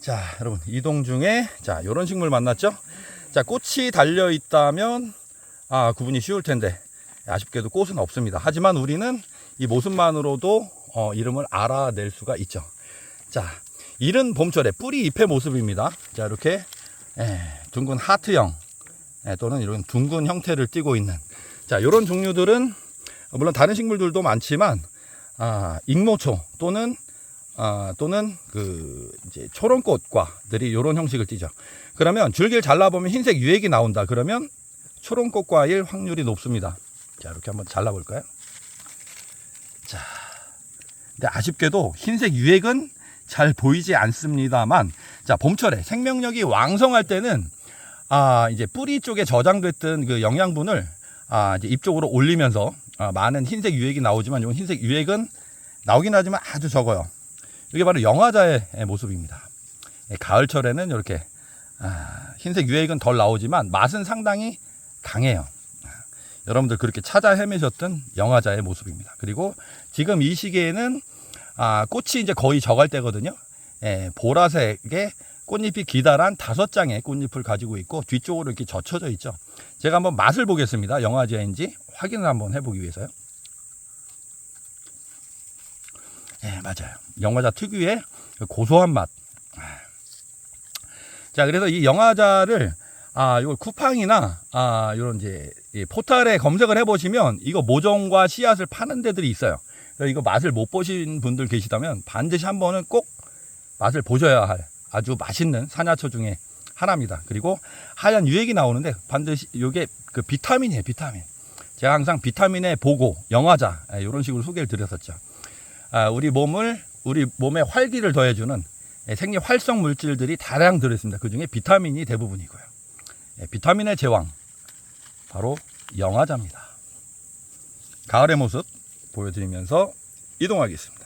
자, 여러분 이동 중에 자 이런 식물 만났죠? 자 꽃이 달려 있다면 아 구분이 쉬울 텐데 아쉽게도 꽃은 없습니다. 하지만 우리는 이 모습만으로도 어, 이름을 알아낼 수가 있죠. 자, 이른 봄철의 뿌리 잎의 모습입니다. 자, 이렇게 예, 둥근 하트형 예, 또는 이런 둥근 형태를 띠고 있는 자, 이런 종류들은 물론 다른 식물들도 많지만 아, 익모초 또는 아, 또는 그 이제 초롱꽃과들이 이런 형식을 띠죠. 그러면 줄기를 잘라보면 흰색 유액이 나온다. 그러면 초롱꽃과일 확률이 높습니다. 자, 이렇게 한번 잘라볼까요? 자, 근데 아쉽게도 흰색 유액은 잘 보이지 않습니다만, 자, 봄철에 생명력이 왕성할 때는 아, 이제 뿌리 쪽에 저장됐던 그 영양분을 아, 이제 잎 쪽으로 올리면서 아, 많은 흰색 유액이 나오지만 이 흰색 유액은 나오긴 하지만 아주 적어요. 이게 바로 영화자의 모습입니다. 예, 가을철에는 이렇게 아, 흰색 유액은 덜 나오지만 맛은 상당히 강해요. 아, 여러분들 그렇게 찾아 헤매셨던 영화자의 모습입니다. 그리고 지금 이 시기에는 아, 꽃이 이제 거의 적을 때거든요. 예, 보라색의 꽃잎이 기다란 다섯 장의 꽃잎을 가지고 있고 뒤쪽으로 이렇게 젖혀져 있죠. 제가 한번 맛을 보겠습니다. 영화제인지 확인을 한번 해보기 위해서요. 예, 맞아요. 영화자 특유의 그 고소한 맛. 자, 그래서 이 영화자를 아, 이걸 쿠팡이나 아, 요런 이제 이 포털에 검색을 해 보시면 이거 모종과 씨앗을 파는 데들이 있어요. 이거 맛을 못 보신 분들 계시다면 반드시 한 번은 꼭 맛을 보셔야 할 아주 맛있는 산야초 중에 하나입니다. 그리고 하얀 유액이 나오는데 반드시 이게 그 비타민이에요, 비타민. 제가 항상 비타민의 보고, 영화자 이런 식으로 소개를 드렸었죠. 아, 우리 몸을 우리 몸에 활기를 더해주는 예, 생리 활성 물질들이 다량 들어있습니다. 그 중에 비타민이 대부분이고요. 예, 비타민의 제왕 바로 영화자입니다. 가을의 모습 보여드리면서 이동하겠습니다.